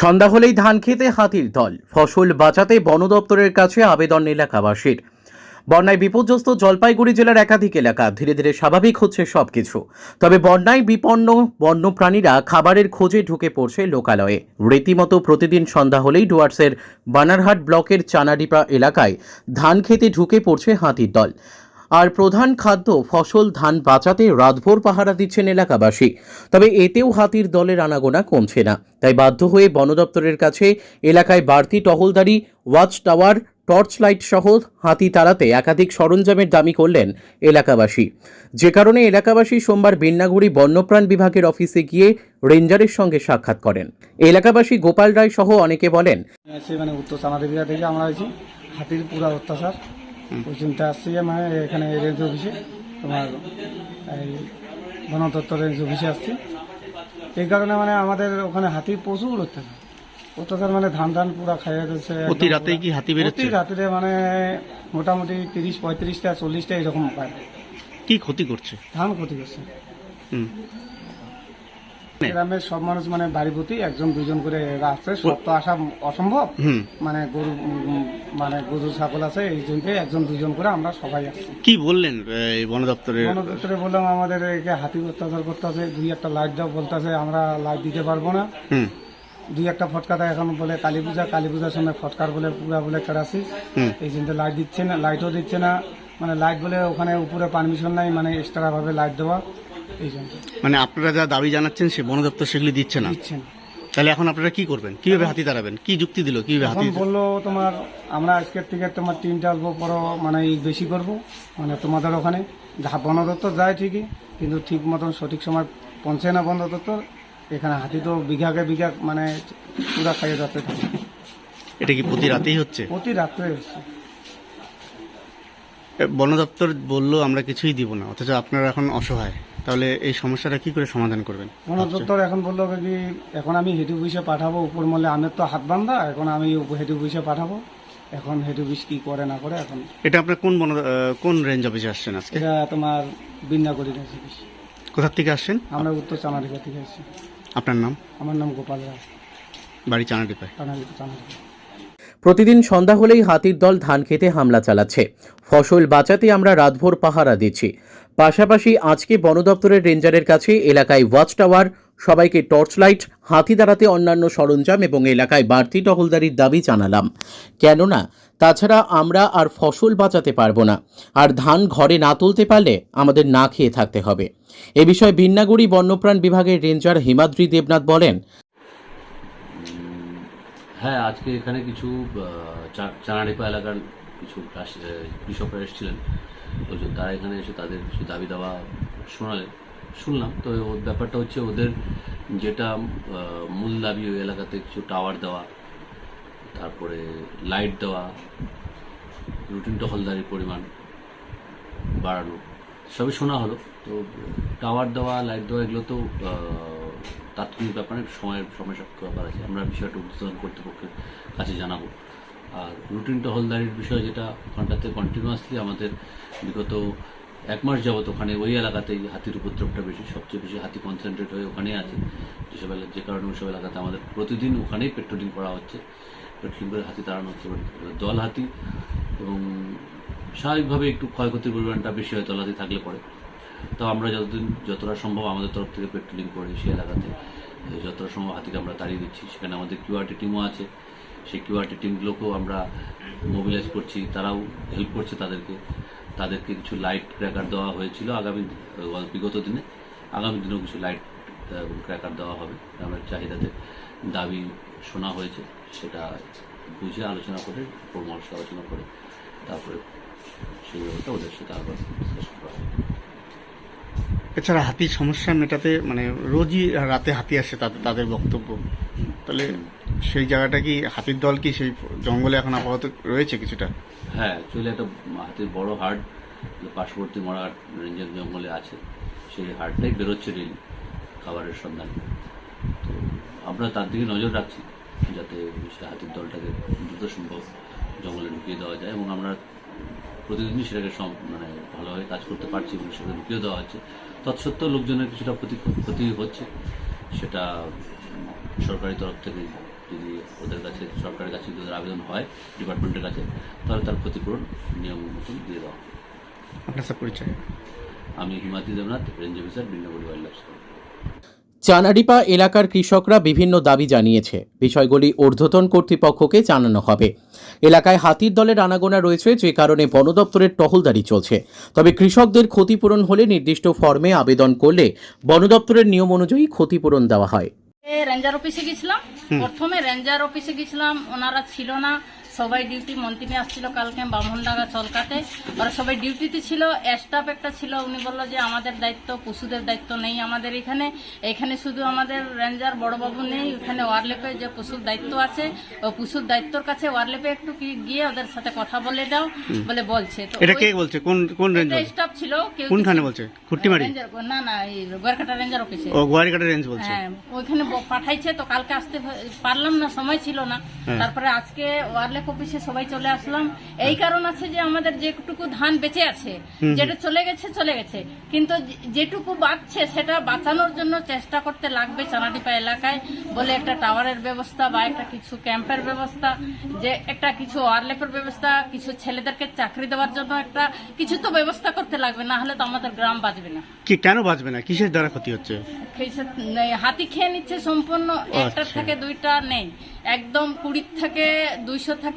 সন্ধ্যা হলেই ধান খেতে হাতির দল। ফসল বাঁচাতে বন দপ্তরের কাছে আবেদন এলাকাবাসীর। বন্যায় বিপর্যস্ত জলপাইগুড়ি জেলার একাধিক এলাকা ধীরে ধীরে স্বাভাবিক হচ্ছে সবকিছু। তবে বন্যায় বিপন্ন বন্যপ্রাণীরা খাবারের খোঁজে ঢুকে পড়ছে লোকালয়ে। রীতিমতো প্রতিদিন সন্ধ্যা হলেই ডুয়ার্সের বানারহাট ব্লকের চানাডিপা এলাকায় ধান খেতে ঢুকে পড়ছে হাতির দল। আর প্রধান খাদ্য, ফসল, ধান বাঁচাতে রাতভর পাহারা দিচ্ছেন এলাকাবাসী। তবে এতেও হাতির দলের আনাগোনা কমছে না। তাই বাধ্য হয়ে বন দপ্তরের কাছে এলাকায় বাড়তি টহলদারি, ওয়াচ টাওয়ার, টর্চ লাইট সহ হাতি তাড়াতে একাধিক সরঞ্জামের দাবি করলেন এলাকাবাসী। যে কারণে এলাকাবাসী সোমবার বিন্নাগুড়ি বন্যপ্রাণ বিভাগের অফিসে গিয়ে রেঞ্জারের সঙ্গে সাক্ষাৎ করেন। এলাকাবাসী গোপাল রায় সহ অনেকে বলেন মানে উত্তর থেকে আমরা হয়েছি হাতির পুরা অত্যাচার। ওই চিন্তা আসছি মানে এখানে রেঞ্জ অফিসে তোমার এই বন দপ্তর রেঞ্জ অফিসে আসছি। এই কারণে মানে আমাদের ওখানে হাতি প্রচুর অত্যাচার। অত্যাচার মানে ধান ধান পুরা খাইয়ে দিচ্ছে প্রতি রাতেই কি হাতি বেরোচ্ছে? প্রতি রাত্রে মানে মোটামুটি তিরিশ পঁয়ত্রিশটা চল্লিশটা এরকম পায়। কি ক্ষতি করছে? ধান ক্ষতি করছে। হুম। গ্রামের সব মানুষ মানে বাড়ি প্রতি একজন দুজন করে এরা আসছে সব তো আসা অসম্ভব। মানে গরু মানে গরু ছাগল আছে এই জন্য একজন দুজন করে আমরা সবাই আসছি কি বললেন বন দপ্তরে বন দপ্তরে বললাম আমাদের একে হাতি অত্যাচার করতেছে দুই একটা লাইট দাও বলতেছে আমরা লাইট দিতে পারব না। হুম। দুই একটা ফটকা দেয় এখন বলে কালী পূজা কালী পূজার সময় ফটকার বলে পুরা বলে হুম। এই জন্য লাইট দিচ্ছে না লাইটও দিচ্ছে না। মানে লাইট বলে ওখানে উপরে পারমিশন নাই মানে এক্সট্রা ভাবে লাইট দেওয়া। এই জন্য। মানে আপনারা যা দাবি জানাচ্ছেন সে বন দপ্তর সেগুলি দিচ্ছে না। তাহলে এখন আপনারা কি করবেন? কীভাবে হাতি তাড়াবেন? কি যুক্তি দিল? কীভাবে হাতি এখন বলল তোমার আমরা আজকের থেকে তোমার তিনটা অল্প পর মানে এই বেশি করব। মানে তোমাদের ওখানে যা বন দপ্তর যায় ঠিকই কিন্তু ঠিক মতন সঠিক সময় পৌঁছে না বন দপ্তর এখানে হাতি তো বিঘাকে বিঘা মানে পুরা খাইয়ে যাচ্ছে। এটা কি প্রতি রাতেই হচ্ছে? প্রতি রাত্রে এ, বন দপ্তর বলল আমরা কিছুই দিব না অথচ আপনারা এখন অসহায়। তাহলে এই সমস্যাটা কি করে সমাধান করবেন? বন দপ্তর এখন বলল কি এখন আমি হেড অফিসে পাঠাবো উপর মলে আমের তো হাত বান্ধা এখন আমি হেড অফিসে পাঠাবো। এখন হেড অফিস কি করে না করে এখন এটা আপনার কোন বন কোন রেঞ্জ অফিসে আসছেন আজকে? এটা তোমার বিন্যা করি অফিস। কোথা থেকে আসছেন? আমরা উত্তর চানাডিকা থেকে আসছি। আপনার নাম? আমার নাম গোপাল রায়। বাড়ি চানাডিপায় চানাডিকা চানাডিকা প্রতিদিন সন্ধ্যা হলেই হাতির দল ধান খেতে হামলা চালাচ্ছে। ফসল বাঁচাতে আমরা রাতভর পাহারা দিচ্ছি। পাশাপাশি আজকে বন দপ্তরের রেঞ্জারের কাছে এলাকায় ওয়াচ টাওয়ার সবাইকে টর্চ লাইট হাতি দাঁড়াতে অন্যান্য সরঞ্জাম এবং এলাকায় বাড়তি টহলদারির দাবি জানালাম। কেননা, তাছাড়া আমরা আর ফসল বাঁচাতে পারব না। আর ধান ঘরে না তুলতে পারলে আমাদের না খেয়ে থাকতে হবে। এ বিষয়ে বিন্নাগুড়ি বন্যপ্রাণ বিভাগের রেঞ্জার হিমাদ্রি দেবনাথ বলেন হ্যাঁ আজকে এখানে কিছু চানাডিপা এলাকার কিছু কৃষকরা এসেছিলেন। লোকজন তারা এখানে এসে তাদের কিছু দাবি দাওয়া শোনালেন শুনলাম। তো ওর ব্যাপারটা হচ্ছে ওদের যেটা মূল দাবি ওই এলাকাতে কিছু টাওয়ার দেওয়া, তারপরে লাইট দেওয়া, রুটিন টহলদারির পরিমাণ বাড়ানো, সবই শোনা হলো। তো টাওয়ার দেওয়া, লাইট দেওয়া, এগুলো তো তাৎক্ষণিক ব্যাপারে সময়ের সময় সাপেক্ষ ব্যাপার আছে। আমরা বিষয়টা উদ্বোধন কর্তৃপক্ষের কাছে জানাব। আর রুটিন টহলদারির বিষয় যেটা ওখানটাতে কন্টিনিউয়াসলি আমাদের বিগত এক মাস যাবত ওখানে ওই এলাকাতেই হাতির উপদ্রবটা বেশি, সবচেয়ে বেশি হাতি কনসেন্ট্রেট হয়ে ওখানেই আছে। যেসব যে কারণে ওইসব এলাকাতে আমাদের প্রতিদিন ওখানেই পেট্রোলিং করা হচ্ছে। পেট্রোলিং করে হাতি তাড়ানো হচ্ছে। দল হাতি এবং স্বাভাবিকভাবে একটু ক্ষয়ক্ষতির পরিমাণটা বেশি হয় তলাতে থাকলে পরে। তো আমরা যতদিন, যতটা সম্ভব আমাদের তরফ থেকে পেট্রোলিং করি সেই এলাকাতে, যতটা সম্ভব হাতিকে আমরা তাড়িয়ে দিচ্ছি। সেখানে আমাদের কিউআরটি টিমও আছে। সেই কিউআরটি টিমগুলোকেও আমরা মোবিলাইজ করছি। তারাও হেল্প করছে তাদেরকে। তাদেরকে কিছু লাইট ক্র্যাকার দেওয়া হয়েছিল আগামী, বিগত দিনে। আগামী দিনেও কিছু লাইট ক্র্যাকার দেওয়া হবে। আমার চাহিদাতে দাবি শোনা হয়েছে, সেটা বুঝে আলোচনা করে, পরামর্শ আলোচনা করে, তারপরে সেই ব্যাপারটা ওদের সাথে আবার করা। এছাড়া হাতির সমস্যা মেটাতে মানে রোজই রাতে হাতি আসে তাদের তাদের বক্তব্য। তাহলে সেই জায়গাটা কি, হাতির দল কি সেই জঙ্গলে এখন আপাতত রয়েছে কিছুটা? হ্যাঁ অ্যাকচুয়ালি একটা হাতির বড় হাট পার্শ্ববর্তী মরাঘাট রেঞ্জের জঙ্গলে আছে, সেই হাটটাই বেরোচ্ছে ডেলি খাবারের সন্ধানে। তো আমরা তার দিকে নজর রাখছি, যাতে সে হাতির দলটাকে দ্রুত সম্ভব জঙ্গলে ঢুকিয়ে দেওয়া যায় এবং আমরা প্রতিদিনই সেটাকে মানে ভালোভাবে কাজ করতে পারছি এবং সেটাকে ঢুকিয়ে দেওয়া হচ্ছে। তৎসত্ত্বেও লোকজনের কিছুটা ক্ষতি ক্ষতি হচ্ছে। সেটা সরকারি তরফ থেকে যদি ওদের কাছে সরকারের কাছে যদি আবেদন হয় ডিপার্টমেন্টের কাছে তাহলে তার ক্ষতিপূরণ নিয়ম মতন দিয়ে দেওয়া হবে। আপনার পরিচয়? আমি Himadri Debnath range officer Brindabani wildlife Chanadipa এলাকার কৃষকরা বিভিন্ন দাবি জানিয়েছে। বিষয়গুলি ঊর্ধ্বতন কর্তৃপক্ষকে জানানো হবে। এলাকায় হাতির দলের আনাগোনা রয়েছে যে কারণে বন দপ্তরের টহলদারি চলছে। তবে কৃষকদের ক্ষতিপূরণ হলে নির্দিষ্ট ফর্মে আবেদন করলে বন দপ্তরের নিয়ম অনুযায়ী ক্ষতিপূরণ দেওয়া হয়। রেঞ্জার অফিসে গেছিলাম। প্রথমে রেঞ্জার অফিসে গেছিলাম ওনারা ছিল না। সবাই ডিউটি মন্ত্রী আসছিল কালকে বামনডাঙ্গা চলকাতে। ওরা সবাই ডিউটিতে ছিল স্টাফ একটা ছিল উনি বলল যে আমাদের দায়িত্ব পশুদের দায়িত্ব নেই আমাদের এখানে। এখানে শুধু আমাদের রেঞ্জার বড়বাবু নেই ওখানে ওয়ারলেপে যে পশুর দায়িত্ব আছে ও পশুর দায়িত্বর কাছে ওয়ারলেপে একটু কি গিয়ে ওদের সাথে কথা বলে দাও বলে বলছে। তো এটা কে বলছে? কোন কোন রেঞ্জ বলছে স্টাফ ছিল কোনখানে বলছে? খুট্টিমারি? না না এই গোয়ারকাটা রেঞ্জার অফিসে ও গোয়ারিঘাটা রেঞ্জ বলছে। হ্যাঁ ওইখানে পাঠাইছে তো কালকে আসতে পারলাম না সময় ছিল না। হ্যাঁ। তারপরে আজকে ওয়ারলেক অফিসে সবাই চলে আসলাম। এই কারণ আছে যে আমাদের যেটুকু ধান বেঁচে আছে যেটা চলে গেছে চলে গেছে। কিন্তু যেটুকু বাঁচছে সেটা বাঁচানোর জন্য চেষ্টা করতে লাগবে চানাডিপা এলাকায় বলে একটা টাওয়ারের ব্যবস্থা বা একটা কিছু ক্যাম্পের ব্যবস্থা যে একটা কিছু ওয়ারলেপের ব্যবস্থা কিছু ছেলেদেরকে চাকরি দেওয়ার জন্য একটা কিছু তো ব্যবস্থা করতে লাগবে না হলে তো আমাদের গ্রাম বাঁচবে না। কি কেন বাঁচবে না? কিসের দ্বারা ক্ষতি হচ্ছে? হাতি খেয়ে নিচ্ছে সম্পূর্ণ একটার আচ্ছা। থেকে দুইটা নেই। একদম কুড়ির থেকে দুইশো থেকে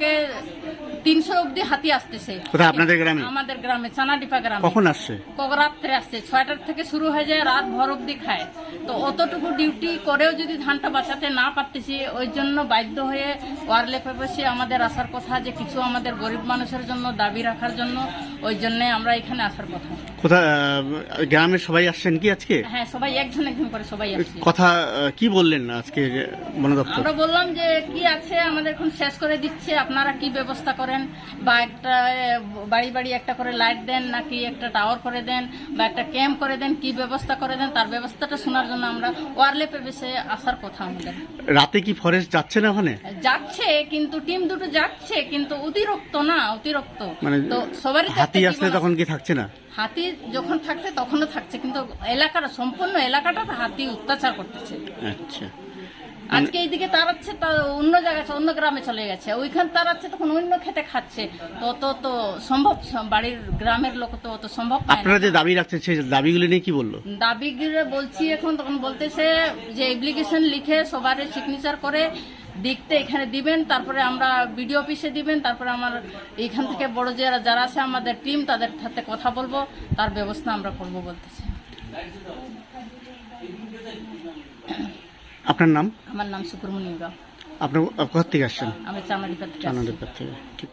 তিনশো অব্দি হাতি আসতেছে। কোথায়? আপনাদের গ্রামে? আমাদের গ্রামে চানাডিপা গ্রামে। কখন আসছে? রাত্রে আসছে। ছয়টার থেকে শুরু হয়ে যায় রাত ভর অব্দি খায়। তো অতটুকু ডিউটি করেও যদি ধানটা বাঁচাতে না পারতেছি ওই জন্য বাধ্য হয়ে ওয়ারলে পেপাসে আমাদের আসার কথা যে কিছু আমাদের গরিব মানুষের জন্য দাবি রাখার জন্য ওই জন্য আমরা এখানে আসার কথা। কোথায় আহ, গ্রামের সবাই আসছেন কি আজকে? হ্যাঁ সবাই একজন একজন করে সবাই আসছে। কথা কি বললেন আজকে বন দপ্তর? আমরা বললাম যে কি আছে আমাদের এখন শেষ করে দিচ্ছে আপনারা কি ব্যবস্থা করেন? বা একটা বাড়ি বাড়ি একটা করে লাইট দেন নাকি একটা টাওয়ার করে দেন বা একটা ক্যাম্প করে দেন কি ব্যবস্থা করে দেন তার ব্যবস্থাটা শোনার জন্য আমরা ওয়ারলেপে বেসে আসার কথা আমাদের। রাতে কি ফরেস্ট যাচ্ছে না ওখানে? যাচ্ছে কিন্তু টিম দুটো যাচ্ছে কিন্তু অতিরিক্ত না অতিরিক্ত। মানে তো সবারই তো হাতি একটা আসলে জীবন তখন কি থাকছে না? হাতি যখন থাকছে তখনও থাকছে কিন্তু এলাকাটা সম্পূর্ণ এলাকাটা হাতি অত্যাচার করতেছে। আচ্ছা। আজকে এইদিকে তাড়াচ্ছে তা অন্য জায়গায় অন্য গ্রামে চলে গেছে। ওইখান তাড়াচ্ছে তখন অন্য খেতে খাচ্ছে। তো তো তো সম্ভব বাড়ির গ্রামের লোক তো অত সম্ভব আপনারা যে দাবি রাখছেন সেই দাবিগুলি নিয়ে কি বলল? দাবি গিরে বলছি এখন তখন বলতেছে যে অ্যাপ্লিকেশন লিখে সবার সিগনেচার করে দেখতে এখানে দিবেন তারপরে আমরা বিডিও অফিসে দিবেন তারপরে আমার এইখান থেকে বড় যারা যারা আছে আমাদের টিম তাদের সাথে কথা বলব তার ব্যবস্থা আমরা করব বলতেছে। আপনার নাম? আমার নাম সুকুরমণি আপনার কোথা থেকে আসছেন? আমি চামারিপাত চামারিপাত থেকে। ঠিক